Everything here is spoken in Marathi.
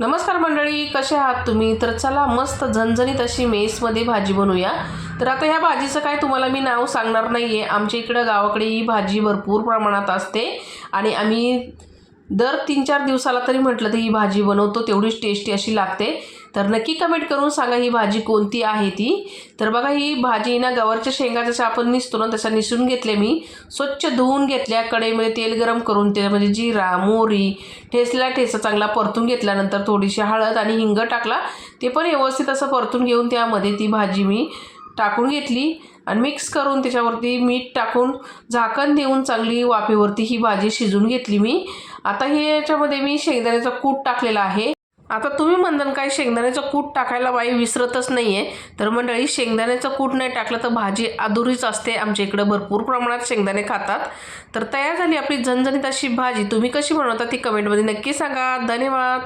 नमस्कार मंडळी कसे आहात तुम्ही? तर चला मस्त झणझणीत अशी मेसमध्ये भाजी बनवूया. तर आता ह्या भाजीचं काय तुम्हाला मी नाव सांगणार नाही आहे आमच्या इकडं गावाकडे ही भाजी भरपूर प्रमाणात असते आणि आम्ही दर तीन चार दिवसाला तरी म्हटलं तर ही भाजी बनवतो तेवढीच टेस्टी अशी लागते. तर नक्की कमेंट करून सांगा ही भाजी कोणती आहे ती. तर बघा ही भाजी ना गवारच्या शेंगा जसं आपण निसतो ना तशा निसून घेतले मी. स्वच्छ धुवून घेतल्या कढईमध्ये तेल गरम करून त्यामध्ये जिरा मोहरी ठेसला ठेसा चांगला परतून घेतल्यानंतर थोडीशी हळद आणि हिंग टाकला. ते पण व्यवस्थित असं परतून घेऊन त्यामध्ये ती भाजी मी टाकून घेतली आणि मिक्स करून त्याच्यावरती मीठ टाकून झाकण देऊन चांगली वाफेवरती ही भाजी शिजून घेतली मी. आता हे याच्यामध्ये मी शेंगदाण्याचा कूट टाकलेला आहे. आता तुम्ही म्हणताल काय शेंगदाण्याचं कूट टाकायला बाई विसरतच नाही आहे तर मंडळी शेंगदाण्याचं कूट नाही टाकलं तर भाजी अधुरीच असते. आमच्या इकडं भरपूर प्रमाणात शेंगदाणे खातात. तर तयार झाली आपली झणझणीत अशी भाजी. तुम्ही कशी बनवता ती कमेंटमध्ये नक्की सांगा. धन्यवाद.